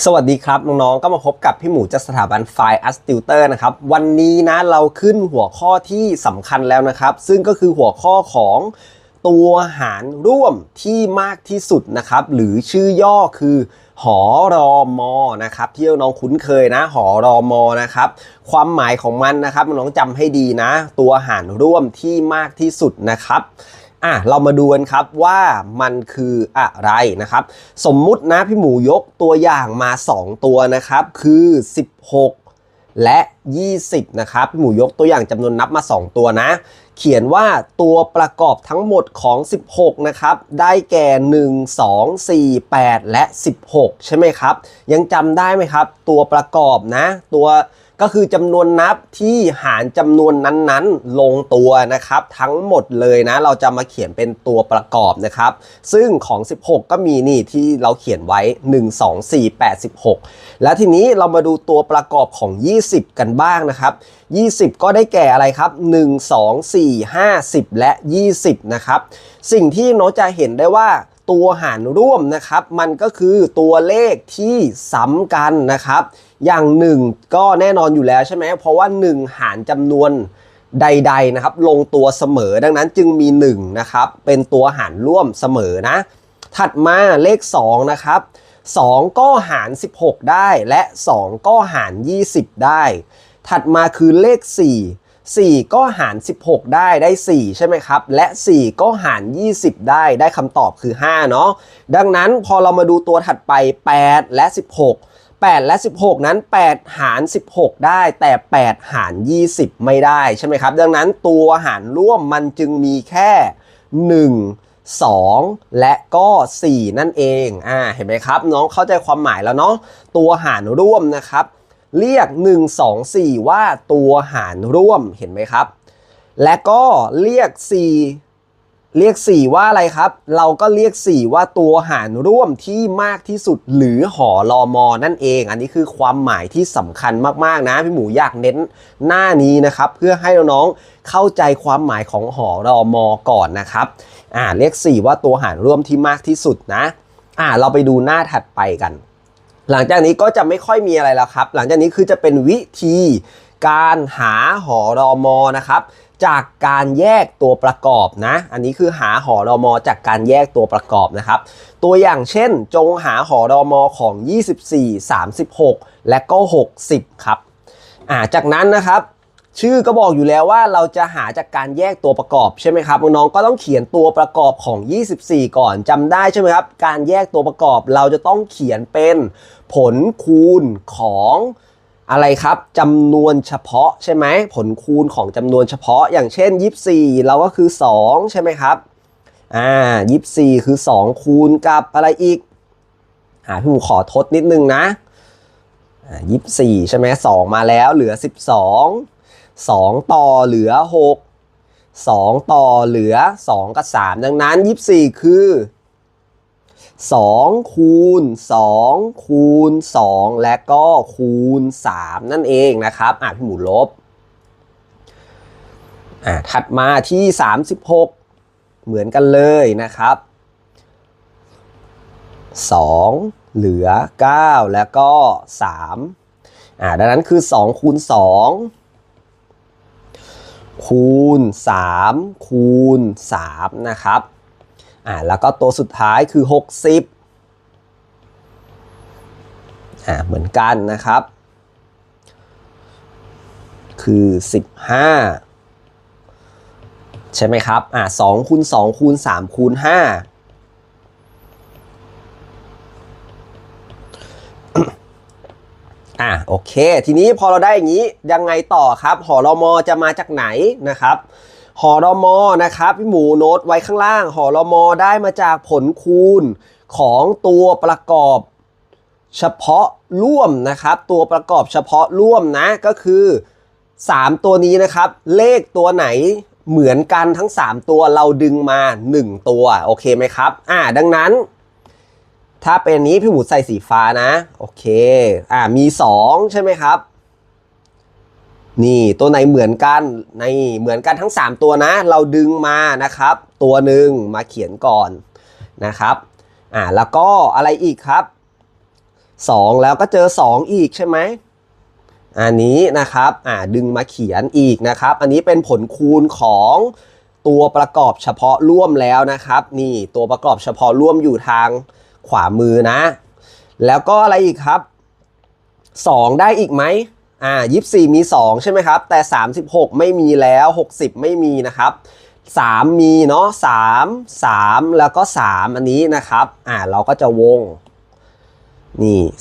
สวัสดีครับน้องๆ ก็มาพบกับพี่หมูจากสถาบันไฟอัสติวเตอร์นะครับ วันนี้นะเราขึ้นหัวข้อที่สำคัญแล้วนะครับ ซึ่งก็คือหัวข้อของตัวหารร่วมที่มากที่สุดนะครับ หรือชื่อย่อคือ หอรอมอนะครับ ที่น้องคุ้นเคยนะ หอรอมอนะครับ ความหมายของมันนะครับน้องจำให้ดีนะ ตัวหารร่วมที่มากที่สุดนะครับ อะเรามาดูกันครับว่ามันคืออะไรนะครับ สมมุตินะพี่หมูยกตัวอย่างมา 2 ตัวนะครับ คือ 16 และ 20 นะครับ พี่หมูยกตัวอย่างจำนวนนับมา 2 ตัวนะ เขียนว่าตัวประกอบทั้งหมดของ 16 นะครับ ได้แก่ 1 2 4 8 และ 16 ใช่ไหมครับ ยังจำได้ไหมครับ ตัวประกอบนะ ตัว ก็คือจำนวนนับที่หารจำนวนนั้นๆ ลงตัวนะครับ ทั้งหมดเลยนะ เราจะมาเขียนเป็นตัวประกอบนะครับ ซึ่งของ 16 ก็มีนี่ที่เราเขียนไว้ 1 2 4 8 16 แล้วทีนี้เรามาดูตัวประกอบของ 20 กันบ้างนะครับ 20 ก็ได้แก่อะไรครับ 1 2 4 5 10 และ 20 นะครับ สิ่งที่โน้ตจะเห็นได้ว่าตัวหารร่วมนะครับ มันก็คือตัวเลขที่ซ้ำกันนะครับ อย่าง1ก็แน่นอนอยู่แล้วใช่ไหมเพราะว่า 1 หารจำนวนใด ๆนะครับ ลงตัวเสมอดังนั้นจึงมี1นะครับเป็นตัวหารร่วมเสมอนะ ถัดมาเลข2นะครับ2 ก็หาร 16 ได้และ 2 ก็หาร 20 ได้ ถัดมาคือเลข 4 4 ก็หาร 16 ได้ได้ 4 ใช่ไหมครับ และ 4 ก็หาร 20 ได้ได้คำตอบคือ 5 เนาะดังนั้นพอเรามาดูตัวถัดไป 8 และ 16 8 และ 16 นั้น 8 หาร 16 ได้แต่ 8 หาร 20 ไม่ได้ใช่ไหมครับ ดังนั้นตัวหารร่วมมันจึงมีแค่ 1 2 และก็ 4 นั่นเอง อ่า เห็นไหมครับ น้องเข้าใจความหมายแล้วเนาะ ตัวหารร่วมนะครับ เรียก 1 2 4 ว่าตัวหารร่วม เห็นไหมครับ และก็เรียก 4 เรียก 4 ว่าอะไรครับ เราก็เรียก 4 ว่าตัวหารร่วมที่มากที่สุดหรือหอรอมอนั่นเอง อันนี้คือความหมายที่สำคัญมากๆนะพี่หมูอยากเน้นหน้านี้นะครับ เพื่อให้น้องๆเข้าใจความหมายของหอรอมอก่อนนะครับอ่าเรียก4ว่าตัวหารร่วมที่มากที่สุดนะอ่าเราไปดูหน้าถัดไปกัน หลังจากนี้ก็จะไม่ค่อยมีอะไรแล้วครับ หลังจากนี้คือจะเป็นวิธีการหาหอรอมอนะครับ จากการแยกตัวประกอบนะ อันนี้คือหาหอรอมอจากการแยกตัวประกอบนะครับ ตัวอย่างเช่น จงหาหอรอมอของ 24 36 และก็ 60 ครับอ่าจากนั้นนะครับ ชื่อก็บอกอยู่แล้วว่าเราจะหาจากการแยกตัวประกอบใช่ไหมครับน้องๆก็ต้องเขียนตัวประกอบของ 24 ก่อนจำได้ใช่ไหมครับ การแยกตัวประกอบเราจะต้องเขียนเป็นผลคูณของ อะไรครับจำนวนเฉพาะใช่ไหมผลคูณของจำนวนเฉพาะ อย่างเช่น 24 เราก็คือ 2 ใช่ไหมครับอ่า24 คือ 2 คูณกับอะไรอีกอ่าพี่หมูขอทดนิดนึงนะอ่า24 ใช่ไหม2มาแล้วเหลือ 12 2 ต่อเหลือ 6 2 ต่อเหลือ 2 กับ 3 ดังนั้น 24 คือ 2 คูณ 2 คูณ 2 และก็คูณ 3 นั่นเองนะครับอะพี่หมูลบอะถัดมาที่ 36 เหมือนกันเลยนะครับ 2 เหลือ 9 แล้วก็ 3อ่าดังนั้นคือ 2 คูณ 2คูณ 3 คูณ 3 นะครับ อ่าแล้วก็ตัวสุดท้ายคือ 60อ่าเหมือนกันนะครับ คือ 15 ใช่ไหมครับอ่า2คูณ2คูณ3คูณ5อะโอเค ทีนี้พอเราได้อย่างนี้ยังไงต่อครับหอรอมอจะมาจากไหนนะครับ หอรอมอนะครับพี่หมูโน้ตไว้ข้างล่างหอรอมอได้มาจากผลคูณของตัวประกอบเฉพาะร่วมนะครับ ตัวประกอบเฉพาะร่วมนะก็คือ 3 ตัวนี้นะครับ เลขตัวไหนเหมือนกันทั้ง 3 ตัวเราดึงมา 1 ตัว โอเคไหมครับ อ่า ดังนั้น ถ้าเป็นนี้พี่หมูใส่สีฟ้านะ โอเค อ่ามี 2 ใช่ไหมครับ นี่ตัวไหนเหมือนกันในเหมือนกันทั้ง 3 ตัวนะ เราดึงมานะครับ ตัวหนึ่งมาเขียนก่อนนะครับอ่าแล้วก็อะไรอีกครับ 2 แล้วก็เจอ 2 อีกใช่ไหมอันนี้นะครับอ่าดึงมาเขียนอีกนะครับ อันนี้เป็นผลคูณของตัวประกอบเฉพาะร่วมแล้วนะครับ นี่ตัวประกอบเฉพาะร่วมอยู่ทางขวามือนะ แล้วก็อะไรอีกครับ 2 ได้อีกไหม อ่า24มี 2 ใช่ไหมครับ แต่ 36 ไม่มีแล้ว 60 ไม่มีนะครับ 3 มีเนาะ3 3 แล้วก็ 3 อันนี้นะครับ อ่าเราก็จะวง นี่ 3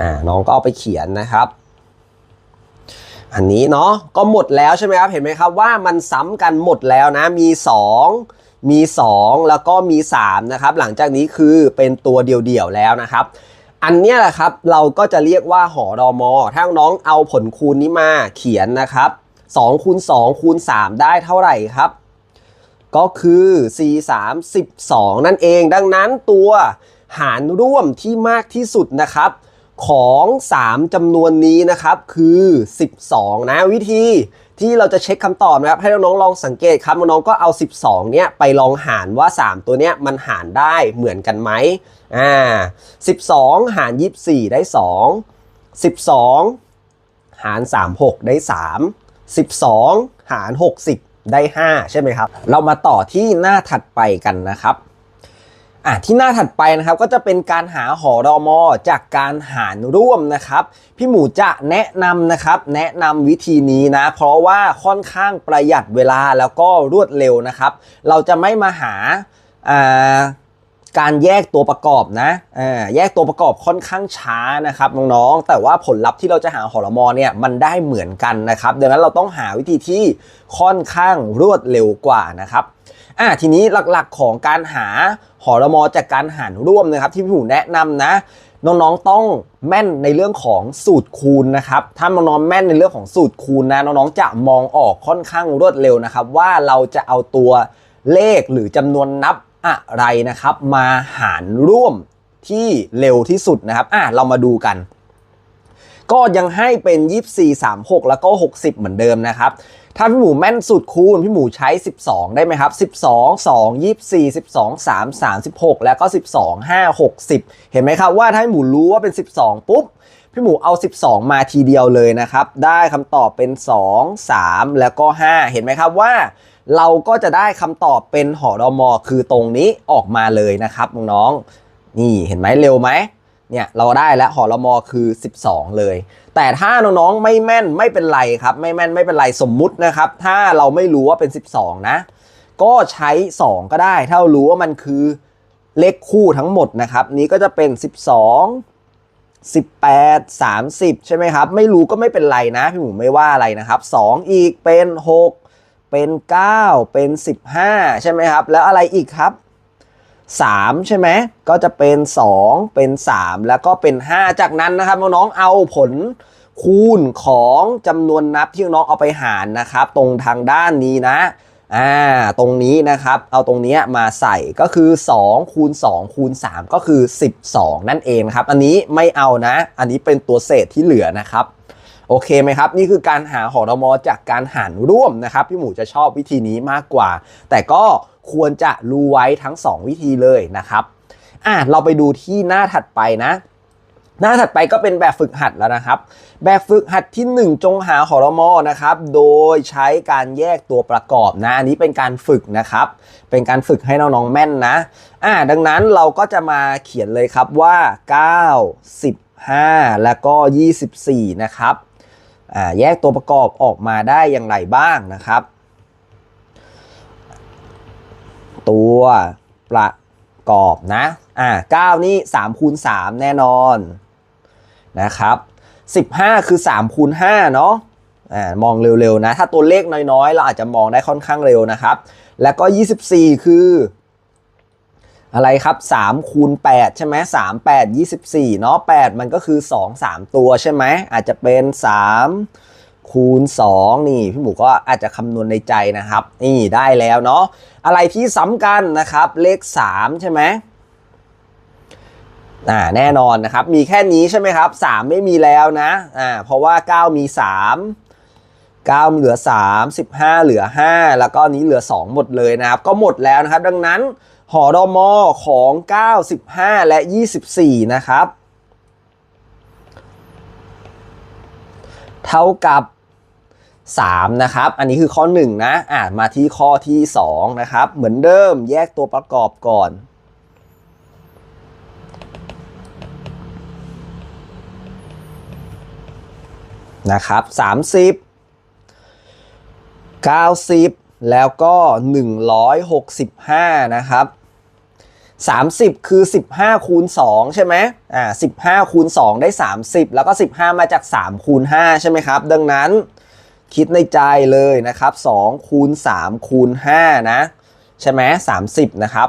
อ่าน้องก็เอาไปเขียนนะครับอันนี้เนาะก็หมดแล้วใช่ไหมครับเห็นไหมครับว่ามันซ้ำกันหมดแล้วนะมี 2 มี 2 แล้วก็มี3นะครับหลังจากนี้คือเป็นตัวเดี่ยวๆแล้วนะครับ อันนี้แหละครับเราก็จะเรียกว่าหอรอมอถ้าน้องเอาผลคูณนี้มาเขียนนะครับ2คูณ2คูณ3ได้เท่าไหร่ครับ ก็คือ c 3 12 นั่นเอง ดังนั้นตัวหารร่วมที่มากที่สุดนะครับ ของ 3จำนวนนี้นะครับคือ 12 นะวิธี ที่เราจะเช็คคำตอบนะครับให้น้องๆลองสังเกตครับน้องๆก็เอา 12เนี่ยไปลองหารว่า 3 ตัวเนี้ยมันหารได้เหมือนกันไหมอ่า12 หาร 24 ได้ 2 12 หาร 36 ได้ 3 12 หาร 60 ได้ 5 ใช่ไหมครับ เรามาต่อที่หน้าถัดไปกันนะครับ อะที่หน้าถัดไปนะครับก็จะเป็นการหาหอรอมอจากการหารร่วมนะครับ พี่หมูจะแนะนำนะครับ แนะนำวิธีนี้นะ เพราะว่าค่อนข้างประหยัดเวลาแล้วก็รวดเร็วนะครับ เราจะไม่มาหาอ่าการแยกตัวประกอบนะแยกตัวประกอบค่อนข้างช้านะครับน้องๆ แต่ว่าผลลัพธ์ที่เราจะหาหอรมอเนี่ยมันได้เหมือนกันนะครับ ดังนั้นเราต้องหาวิธีที่ค่อนข้างรวดเร็วกว่านะครับ อ่าทีนี้หลักๆของการหาหอรมอจากการหารร่วมนะครับ ที่พี่หมูแนะนำนะ น้องๆต้องแม่นในเรื่องของสูตรคูณนะครับ ถ้าน้องๆแม่นในเรื่องของสูตรคูณนะน้องๆจะมองออกค่อนข้างรวดเร็วนะครับ ว่าเราจะเอาตัวเลขหรือจำนวนนับอะไรนะครับ มาหารร่วมที่เร็วที่สุดนะครับอะเรามาดูกัน ก็ยังให้เป็น 24 36 แล้วก็ 60 เหมือนเดิมนะครับ ถ้าพี่หมูแม่นสุดคูณพี่หมูใช้ 12 ได้ไหมครับ 12 2 24 12 3 36 แล้วก็ 12 5 60 เห็นไหมครับว่าถ้าพี่หมูรู้ว่าเป็น 12 ปุ๊บ พี่หมูเอา 12 มาทีเดียวเลยนะครับ ได้คำตอบเป็น 2 3 แล้วก็ 5 เห็นไหมครับว่าเราก็จะได้คำตอบเป็นหอรอมอคือตรงนี้ออกมาเลยนะครับน้องๆนี่เห็นไหมเร็วไหม เนี่ยเราได้แล้วหอรมอคือ 12 เลย แต่ถ้าน้องๆไม่แม่นไม่เป็นไรครับไม่แม่นไม่เป็นไรสมมุตินะครับ ถ้าเราไม่รู้ว่าเป็น 12 นะ ก็ใช้ 2 ก็ได้ถ้าเรารู้ว่ามันคือเลขคู่ทั้งหมดนะครับ นี้ก็จะเป็น 12 18 30 ใช่ไหมครับ ไม่รู้ก็ไม่เป็นไรนะ พี่หมูไม่ว่าอะไรนะครับ 2 อีกเป็น 6 เป็น 9 เป็น 15 ใช่ไหมครับ แล้วอะไรอีกครับ 3 ใช่ไหมก็จะเป็น 2 เป็น 3 แล้วก็เป็น 5 จากนั้นนะครับน้องๆเอาผลคูณของจำนวนนับที่น้องเอาไปหารนะครับ ตรงทางด้านนี้นะอ่าตรงนี้นะครับเอาตรงนี้มาใส่ก็คือ 2 คูณ 2 คูณ 3 ก็คือ 12 นั่นเองครับ อันนี้ไม่เอานะ อันนี้เป็นตัวเศษที่เหลือนะครับ โอเคไหมครับ นี่คือการหาหอรมอจากการหารร่วมนะครับ พี่หมูจะชอบวิธีนี้มากกว่า แต่ก็ควรจะรู้ไว้ทั้ง 2 วิธีเลยนะครับอะเราไปดูที่หน้าถัดไปนะ หน้าถัดไปก็เป็นแบบฝึกหัดแล้วนะครับ แบบฝึกหัดที่ 1 จงหาหอรมอนะครับ โดยใช้การแยกตัวประกอบนะอันนี้เป็นการฝึกนะครับ เป็นการฝึกให้น้องๆแม่นนะอ่าดังนั้นเราก็จะมาเขียนเลยครับว่า 9 15แล้วก็ 24 นะครับ แยกตัวประกอบออกมาได้อย่างไรบ้างนะครับ ตัวประกอบนะอ่า9นี่3คูณ3แน่นอนนะครับ15 คือ3คูณ5เนาะอ่ามองเร็วๆนะ ถ้าตัวเลขน้อยๆ เราอาจจะมองได้ค่อนข้างเร็วนะครับ แล้วก็ 24 คือ อะไรครับ3คูณ8ใช่ไหม3 8 24เนาะ8มันก็คือ 2 3 ตัวใช่ไหมอาจจะเป็น 3 คูณ 2 นี่พี่หมูก็อาจจะคำนวณในใจนะครับ นี่ได้แล้วเนาะอะไรที่ซ้ำกันนะครับ เลข 3 ใช่ไหมอ่าแน่นอนนะครับมีแค่นี้ใช่ไหมครับ 3 ไม่มีแล้วนะอ่าเพราะว่า 9 มี 3 9 เหลือ 3 15 เหลือ 5 แล้วก็นี้เหลือ 2 หมดเลยนะครับ ก็หมดแล้วนะครับ ดังนั้น หอดอมอของ 95 และ 24 นะครับ เท่ากับ 3 นะครับ อันนี้คือข้อ 1 นะอ่ามาที่ข้อที่ 2 นะครับ เหมือนเดิมแยกตัวประกอบก่อนนะครับ30 90 แล้วก็ 165 นะครับ 30 คือ 15 คูณ 2 ใช่ไหมอ่า15 คูณ 2 ได้ 30 แล้วก็ 15 มาจาก 3 คูณ 5 ใช่ไหมครับ ดังนั้นคิดในใจเลยนะครับ 2 คูณ 3 คูณ 5 นะ ใช่ไหม30 นะครับ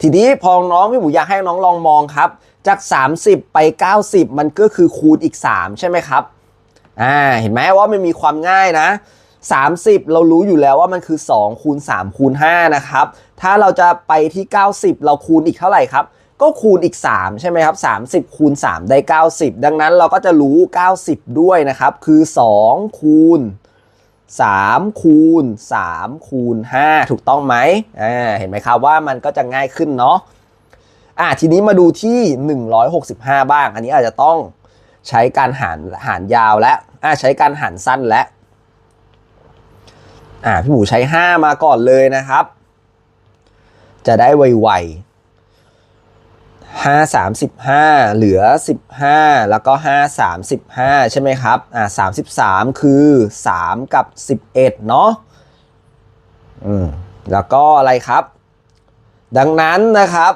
ทีนี้พอน้องพี่หมูอยากให้น้องลองมองครับ จาก 30 ไป 90 มันก็คือคูณอีก 3 ใช่ไหมครับ อ่า เห็นไหมว่ามันมีความง่ายนะ 30 เรารู้อยู่แล้วว่ามันคือ2คูณ3คูณ5นะครับถ้าเราจะไปที่ 90 เราคูณอีกเท่าไหร่ครับก็คูณอีก 3 ใช่ไหมครับ 30 คูณ 3 ได้ 90 ดังนั้นเราก็จะรู้ 90 ด้วยนะครับ คือ 2 คูณ 3 คูณ 3 คูณ 5 ถูกต้องไหมอ่าเห็นไหมครับว่ามันก็จะง่ายขึ้นเนาะอ่าทีนี้มาดูที่ 165 บ้าง อันนี้อาจจะต้องใช้การหารหารยาวและอ่าใช้การหารสั้นและ อ่าพี่หมูใช้ 5 มาก่อนเลยนะครับ จะได้ไวๆ5 35เหลือ15แล้วก็5 35ใช่ไหมครับอ่า33คือ3กับ11เนาะอืมแล้วก็อะไรครับ ดังนั้นนะครับ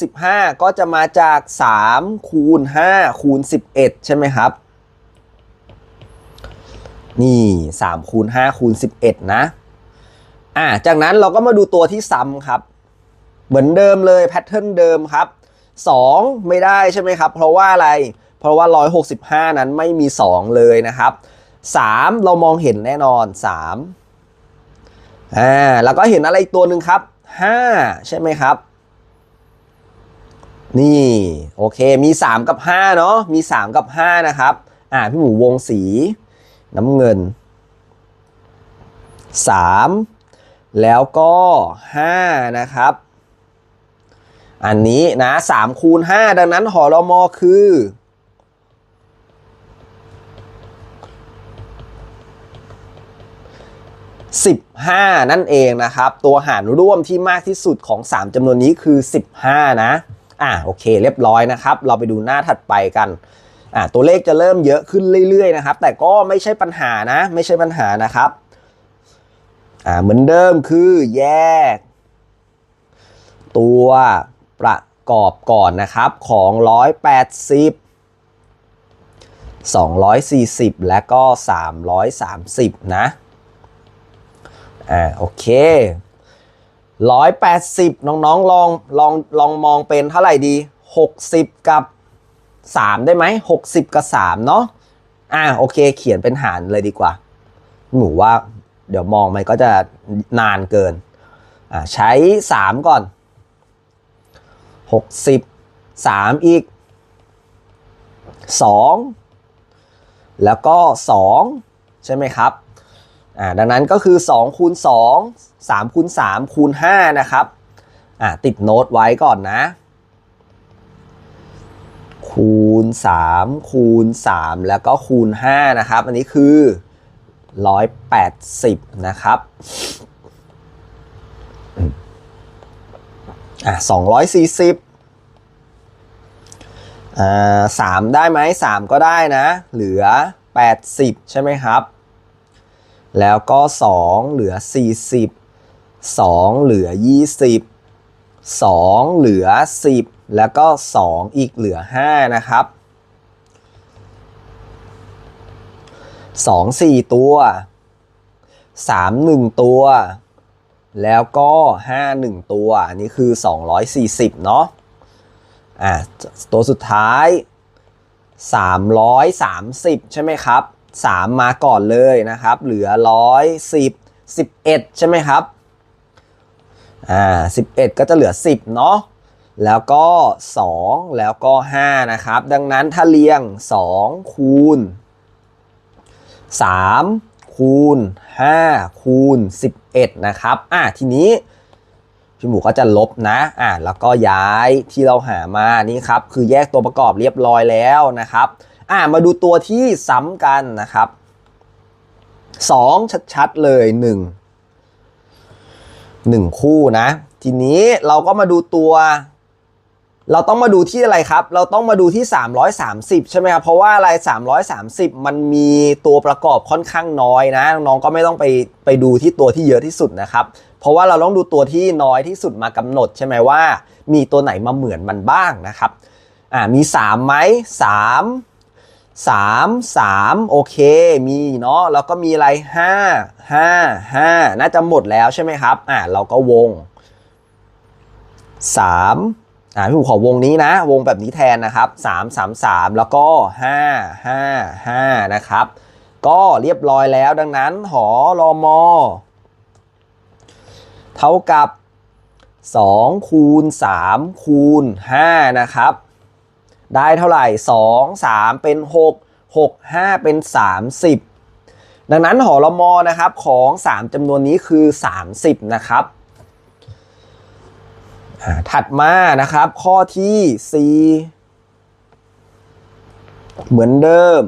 165ก็จะมาจาก3คูณ5คูณ11ใช่ไหมครับ นี่3คูณ5คูณ11 นะ อ่า จากนั้นเราก็มาดูตัวที่ซ้ำครับ เหมือนเดิมเลยแพทเทิร์นเดิมครับ 2 ไม่ได้ใช่ไหมครับ เพราะว่าอะไร เพราะว่า 165 นั้นไม่มี 2 เลยนะครับ 3 เรามองเห็นแน่นอน 3 อ่า แล้วก็เห็นอะไรอีกตัวหนึ่งครับ 5 ใช่ไหมครับ นี่ โอเค มี 3 กับ 5 เนาะ มี 3 กับ 5 นะครับ อ่า พี่หมูวงสี น้ำเงิน 3 แล้วก็ 5 นะครับ อันนี้นะ3คูณ 5 ดังนั้นหอรมอคือ 15 นั่นเองนะครับ ตัวหารร่วมที่มากที่สุดของ 3จำนวนนี้คือ 15 นะ อะโอเค เรียบร้อยนะครับ เราไปดูหน้าถัดไปกัน อะตัวเลขจะเริ่มเยอะขึ้นเรื่อยๆนะครับ แต่ก็ไม่ใช่ปัญหานะ ไม่ใช่ปัญหานะครับอ่าเหมือนเดิมคือแยก ตัวประกอบก่อนนะครับของ 180 240 และก็ 330 นะอ่าโอเค180น้องๆลองลองลองมองเป็นเท่าไหร่ดี60กับ 3 ได้ไหม60 กับ 3 เนาะอ่าโอเค เขียนเป็นหารเลยดีกว่า หนูว่า เดี๋ยวมองมันก็จะนานเกินอ่าใช้ 3 ก่อน 60 3 อีก 2 แล้วก็ 2 ใช่ไหมครับอ่าดังนั้นก็คือ2คูณ2 3คูณ3คูณ5นะครับอ่าติดโน้ตไว้ก่อนนะ คูณ 3 คูณ 3 แล้วก็คูณ 5 นะครับ อันนี้คือ 180 นะครับอะ240อ่าสามได้ไหมสามก็ได้นะ เหลือ 80 ใช่ไหมครับ แล้วก็ 2 เหลือ 40 2 เหลือ 20 2 เหลือ 10 แล้วก็ 2 อีกเหลือ 5 นะครับ 2 4 ตัว 3 1 ตัว แล้วก็ 5 1 ตัว อันนี้คือ 240 เนาะอ่าตัวสุดท้าย 330 ใช่ไหมครับ 3 มาก่อนเลยนะครับ เหลือ 110 11 ใช่ไหมครับ อ่า11 ก็จะเหลือ 10 เนาะแล้วก็ 2 แล้วก็ 5 นะครับ ดังนั้นถ้าเรียง 2 คูณ 3 คูณ 5 คูณ 11 นะครับอะทีนี้พี่หมูก็จะลบนะอ่าแล้วก็ย้ายที่เราหามานี่ครับ คือแยกตัวประกอบเรียบร้อยแล้วนะครับอ่ามาดูตัวที่ซ้ำกันนะครับสองชัดๆเลยห หนึ่งคู่นะ ทีนี้เราก็มาดูตัว เราต้องมาดูที่อะไรครับ เราต้องมาดูที่ 330 ใช่ไหมครับ เพราะว่าอะไร 330 มันมีตัวประกอบค่อนข้างน้อยนะ น้องก็ไม่ต้องไปไปดูที่ตัวที่เยอะที่สุดนะครับ เพราะว่าเราต้องดูตัวที่น้อยที่สุดมากำหนดใช่ไหมว่า มีตัวไหนมาเหมือนมันบ้างนะครับ อ่า มี3ไหม3 3 3โอเคมีเนาะแล้วก็มีอะไร5 5 5น่าจะหมดแล้วใช่ไหมครับอ่าเราก็วง3อ่าพี่ผมขอวงนี้นะ วงแบบนี้แทนนะครับ3 3 3แล้วก็5 5 5นะครับ ก็เรียบร้อยแล้วดังนั้นหอรอมอเท่ากับ2คูณ3คูณ5นะครับ ได้เท่าไหร่ 2 3 เป็น 6 6 5 เป็น 30 ดังนั้นหอรมอนะครับของ 3จำนวนนี้คือ 30 นะครับถัดมานะครับข้อที่ 4 เหมือนเดิม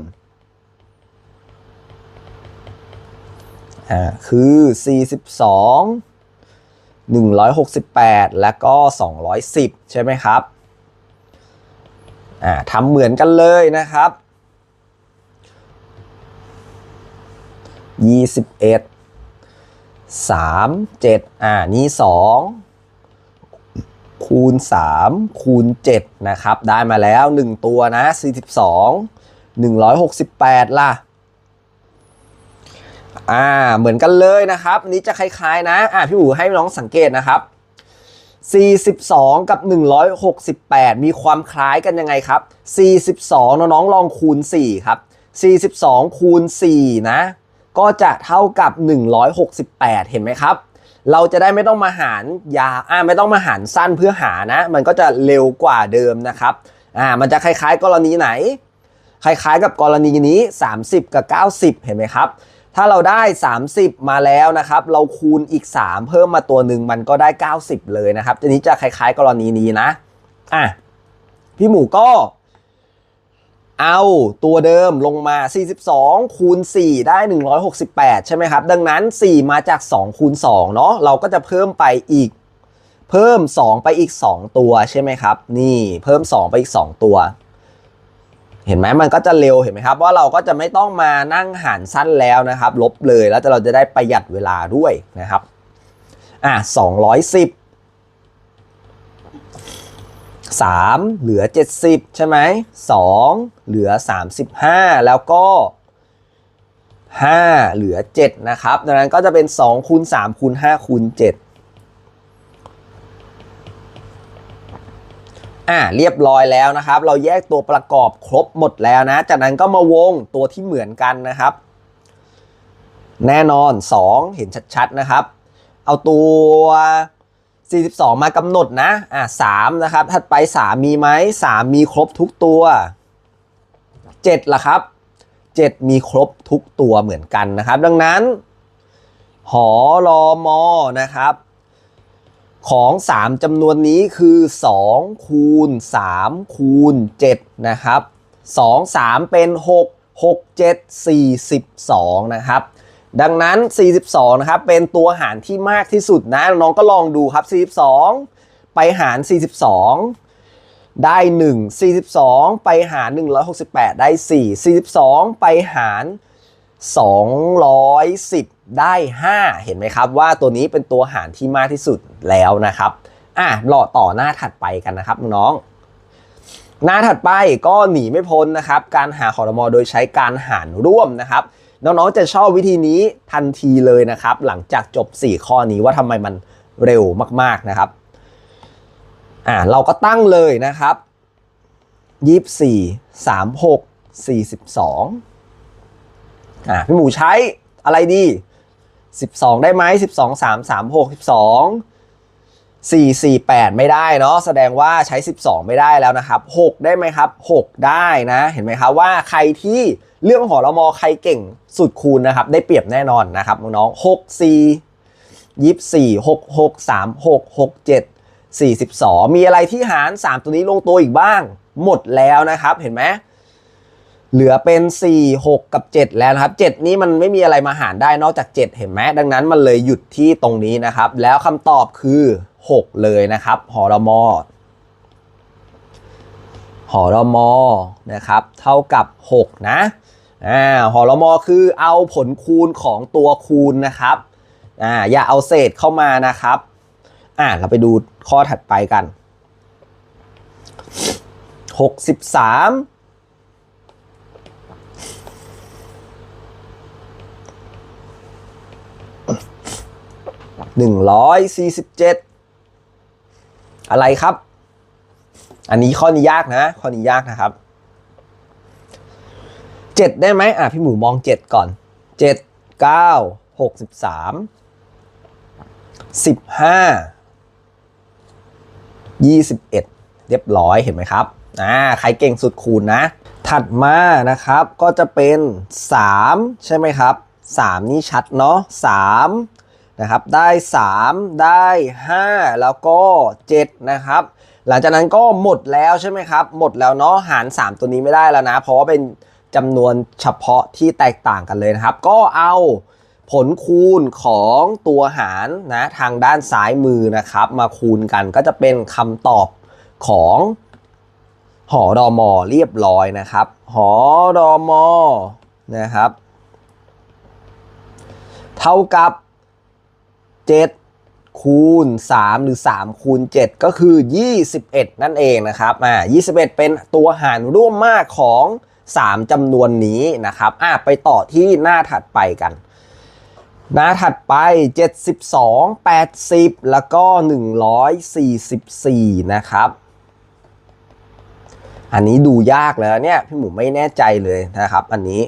อ่าคือ 42 168 แล้วก็ 210 ใช่ไหมครับ อ่าทำเหมือนกันเลยนะครับ 21 3 7 อ่า นี่2คูณ 3 คูณ 7 นะครับ ได้มาแล้ว 1 ตัวนะ 42 168 ล่ะ อ่า เหมือนกันเลยนะครับอันนี้จะคล้าย ๆ นะ อ่าพี่อู๋ให้น้องสังเกตนะครับ 42 กับ 168 มีความคล้ายกันยังไงครับ 42 น้องๆลองคูณ 4 ครับ 42 คูณ 4 นะ ก็จะเท่ากับ 168 เห็นไหมครับ เราจะได้ไม่ต้องมาหารยาอ่าไม่ต้องมาหารสั้นเพื่อหานะ มันก็จะเร็วกว่าเดิมนะครับอ่ามันจะคล้ายๆ กรณีไหน คล้ายๆ กับกรณีนี้ 30 กับ 90 เห็นไหมครับ ถ้าเราได้ 30 มาแล้วนะครับ เราคูณอีก 3 เพิ่มมาตัวหนึ่งมันก็ได้ 90 เลยนะครับทีนี้จะคล้าย ๆ กรณีนี้นะอะพี่หมูก็ เอาตัวเดิมลงมา 42 คูณ 4 ได้ 168 ใช่ไหมครับ ดังนั้น 4 มาจาก 2 คูณ 2 เนาะเราก็จะเพิ่มไปอีก เพิ่ม 2 ไปอีก 2 ตัวใช่ไหมครับ นี่เพิ่ม 2 ไปอีก 2 ตัว เห็นไหมมันก็จะเร็วเห็นไหมครับว่าเราก็จะไม่ต้องมานั่งหารสั้นแล้วนะครับ ลบเลยแล้วเราจะได้ประหยัดเวลาด้วยนะครับอะ210 3เหลือ70ใช่ไหม2เหลือ35แล้วก็5เหลือ7นะครับ ดังนั้นก็จะเป็น2คูณ3คูณ5คูณ7 อ่าเรียบร้อยแล้วนะครับ เราแยกตัวประกอบครบหมดแล้วนะ จากนั้นก็มาวงตัวที่เหมือนกันนะครับ แน่นอน 2 เห็นชัดๆนะครับ เอาตัว 42 มากำหนดนะอ่า3นะครับ ถัดไป 3 มีไหม3 มีครบทุกตัว7ล่ะครับ 7 มีครบทุกตัวเหมือนกันนะครับ ดังนั้น หอรอมอนะครับ ของ 3จำนวนนี้คือ 2 คูณ 3 คูณ 7 นะครับ 2 3 เป็น 6 6 7 42 นะครับ ดังนั้น 42 นะครับ เป็นตัวหารที่มากที่สุดนะ น้องก็ลองดูครับ 42 ไปหาร 42 ได้ 1 42 ไปหาร 168 ได้ 4 42 ไปหาร 210 ได้ 5 เห็นไหมครับว่าตัวนี้เป็นตัวหารที่มากที่สุดแล้วนะครับอะรอต่อหน้าถัดไปกันนะครับน้อง หน้าถัดไปก็หนีไม่พ้นนะครับ การหาคอรมอโดยใช้การหารร่วมนะครับ น้องๆจะชอบวิธีนี้ทันทีเลยนะครับ หลังจากจบ 4 ข้อนี้ว่าทำไมมันเร็วมากๆนะครับอ่าเราก็ตั้งเลยนะครับ24 36 42อ่าพี่หมูใช้อะไรดี 12 ได้ไหม12 3 3 6 12 4 4 8 ไม่ได้เนาะแสดงว่าใช้ 12 ไม่ได้แล้วนะครับ 6 ได้ไหมครับ 6 ได้นะเห็นไหมครับว่าใครที่เรื่องหอรมอใครเก่งสุดคูณนะครับ ได้เปรียบแน่นอนนะครับน้องๆ6 4ยี่สี่หกหกสามหกหกเจ็ดสี่สิบสองมีอะไรที่หาร 3 ตัวนี้ลงตัวอีกบ้าง หมดแล้วนะครับเห็นไหม เหลือเป็น 4 6 กับ 7 แล้วนะครับ 7 นี้มันไม่มีอะไรมาหารได้นอกจาก 7 เห็นไหมดังนั้นมันเลยหยุดที่ตรงนี้นะครับ แล้วคำตอบคือ 6 เลยนะครับหอรมอหอรมอนะครับ เท่ากับ 6 นะอ่าหอรมอคือเอาผลคูณของตัวคูณนะครับอ่าอย่าเอาเศษเข้ามานะครับอ่าเราไปดูข้อถัดไปกัน 63 147 อะไรครับ อันนี้ข้อนี้ยากนะ ข้อนี้ยากนะครับ 7 ได้ไหมอะพี่หมูมอง 7 ก่อน 7 9 63 15 21 เรียบร้อยเห็นไหมครับอ่าใครเก่งสุดคูณนะ ถัดมานะครับก็จะเป็น 3 ใช่ไหมครับ 3 นี่ชัดเนาะ3 นะครับได้ 3 ได้ 5 แล้วก็ 7 นะครับ หลังจากนั้นก็หมดแล้วใช่ไหมครับ หมดแล้วเนาะหาร 3 ตัวนี้ไม่ได้แล้วนะ เพราะว่าเป็นจำนวนเฉพาะที่แตกต่างกันเลยนะครับ ก็เอาผลคูณของตัวหารนะทางด้านซ้ายมือนะครับ มาคูณกันก็จะเป็นคำตอบของหอรอมอเรียบร้อยนะครับ หอรอมอนะครับ เท่ากับ 7 คูณ 3 หรือ 3 คูณ 7 ก็คือ 21 นั่นเองนะครับอ่า21 เป็นตัวหารร่วมมากของ 3จำนวนนี้นะครับอะไปต่อที่หน้าถัดไปกัน หน้าถัดไป 72 80 แล้วก็ 144 นะครับอันนี้ดูยากแล้วเนี่ยพี่หมูไม่แน่ใจเลยนะครับ อันนี้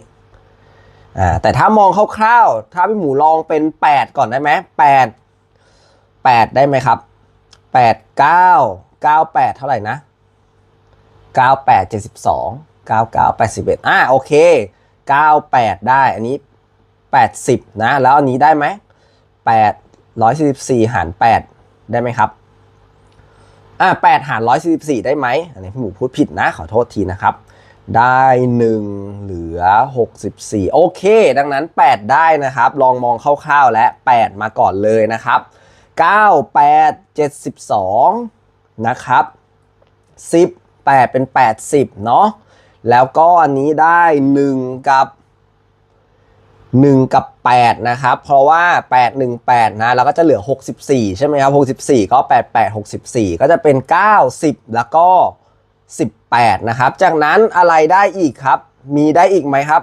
อ่าแต่ถ้ามองคร่าวๆถ้าพี่หมูลองเป็น 8 ก่อนได้ไหม8 8ได้ไหมครับ8 9 98เท่าไหร่นะ98 72 99 81อ่าโอเค98ได้อันนี้80นะแล้วอันนี้ได้ไหม8 144หาร8ได้ไหมครับอ่า8หาร144ได้ไหมอันนี้พี่หมูพูดผิดนะขอโทษทีนะครับ ได้ 1 เหลือ 64 โอเค ดังนั้น 8 ได้นะครับ ลองมองคร่าวๆและ 8 มาก่อนเลยนะครับ 9 8 72 นะครับ 10 8 เป็น 80 เนาะแล้วก็อันนี้ได้ 1 กับ 1 กับ 8 นะครับ เพราะว่า 8 1 8 นะเราก็จะเหลือ 64 ใช่ไหมครับ 64 ก็ 8 8 64 ก็จะเป็น 90 แล้วก็ 18 นะครับ จากนั้นอะไรได้อีกครับ มีได้อีกไหมครับ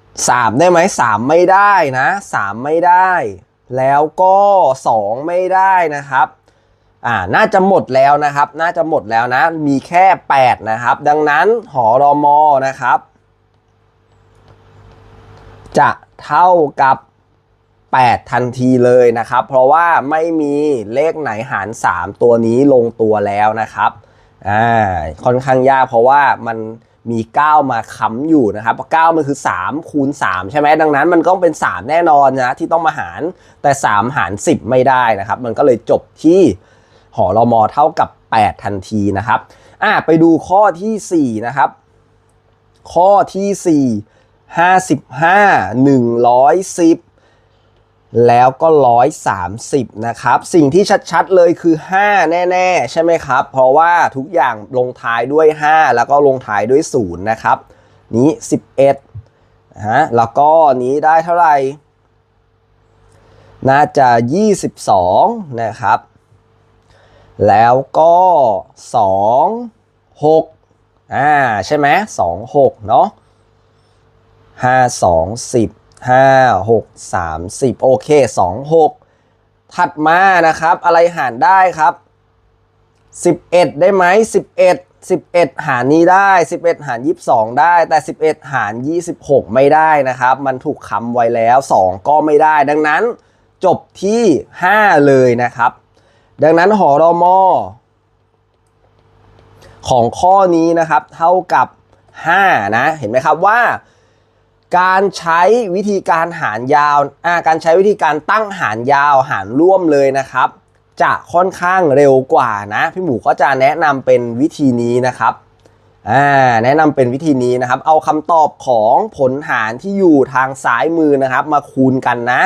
3 ได้ไหม3 ไม่ได้นะ 3 ไม่ได้ แล้วก็ 2 ไม่ได้นะครับอ่าน่าจะหมดแล้วนะครับ น่าจะหมดแล้วนะ มีแค่ 8 นะครับ ดังนั้นหอรอมอนะครับ จะเท่ากับ 8 ทันทีเลยนะครับ เพราะว่าไม่มีเลขไหนหาร 3 ตัวนี้ลงตัวแล้วนะครับ อ่าค่อนข้างยากเพราะว่ามันมี 9 มาค้ำอยู่นะครับเพราะ9มันคือ3คูณ3ใช่ไหมดังนั้นมันต้องเป็น 3 แน่นอนนะที่ต้องมาหารแต่ 3 หาร 10 ไม่ได้นะครับ มันก็เลยจบที่หอรอมอเท่ากับ 8 ทันทีนะครับอ่าไปดูข้อทีสี่4 นะครับ ข้อที่ 4 55 110 แล้วก็ 130 นะครับ สิ่งที่ชัดๆเลยคือ 5 แน่ๆ ใช่ไหมครับ เพราะว่าทุกอย่างลงท้ายด้วย 5 แล้วก็ลงท้ายด้วย 0 นะครับ นี้ 11นะฮะแล้วก็นี้ได้เท่าไหร่ น่าจะ 22 นะครับ แล้วก็ 2 6อ่า ใช่ไหม2 6 เนาะ5 2 10 5 6 3 10โอเค2 6ถัดมานะครับ อะไรหารได้ครับ11ได้ไหม11 11หารนี้ได้11หาร22ได้ แต่11หาร26ไม่ได้นะครับ มันถูกคำไว้แล้ว2ก็ไม่ได้ ดังนั้นจบที่5เลยนะครับ ดังนั้นหอรอมอของข้อนี้นะครับ เท่ากับ 5 นะ เห็นไหมครับว่า การใช้วิธีการหารยาวอ่าการใช้วิธีการตั้งหารยาวหารร่วมเลยนะครับ จะค่อนข้างเร็วกว่านะ พี่หมูก็จะแนะนำเป็นวิธีนี้นะครับอ่าแนะนำเป็นวิธีนี้นะครับ เอาคำตอบของผลหารที่อยู่ทางซ้ายมือนะครับ มาคูณกันนะ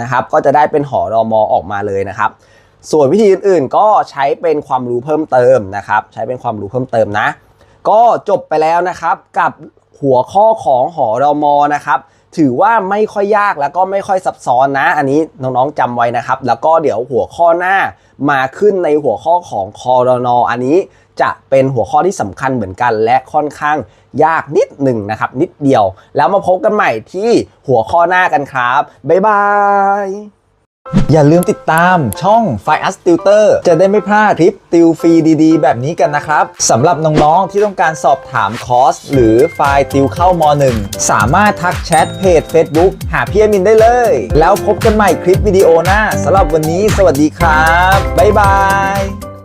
นะครับ ก็จะได้เป็นหอรอมอออกมาเลยนะครับ ส่วนวิธีอื่นๆก็ใช้เป็นความรู้เพิ่มเติมนะครับ ใช้เป็นความรู้เพิ่มเติมนะ ก็จบไปแล้วนะครับกับ หัวข้อของหอรอมอนะครับถือว่าไม่ค่อยยากแล้วก็ไม่ค่อยซับซ้อนนะ อันนี้น้องๆจำไว้นะครับ แล้วก็เดี๋ยวหัวข้อหน้ามาขึ้นในหัวข้อของคอรนออันนี้จะเป็นหัวข้อที่สำคัญเหมือนกัน และค่อนข้างยากนิดหนึ่งนะครับ นิดเดียว แล้วมาพบกันใหม่ที่หัวข้อหน้ากันครับ บ๊ายบาย อย่าลืมติดตามช่อง f i Us Tutor จะได้ไม่พลาดคลิปติวฟรีดีๆ แบบนี้กันนะครับสำหรับน้องๆที่ต้องการสอบถามคอร์ส หรือไฟล์ติวเข้าม1สามารถทักแชทเพจ Facebook หาพี่เอมินได้เลย แล้วพบกันใหม่คลิปวิดีโอหน้าสำหรับวันนี้สวัสดีครับ บ๊ายบาย